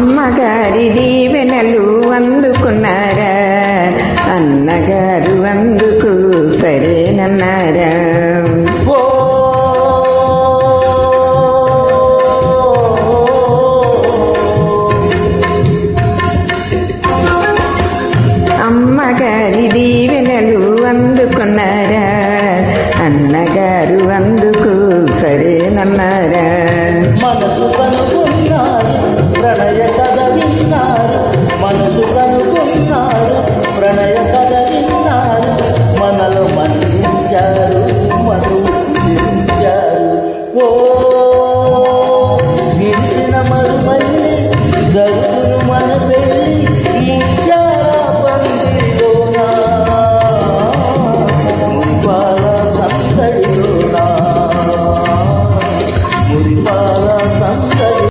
అమ్మగారి దీవెనలు అందుకున్నారా? అన్నగారు అందుకు సరేనన్నారా? అమ్మగారి దీవెనలు అందుకున్నారా? అన్నగారు అందుకు సరేనన్నారా? 오.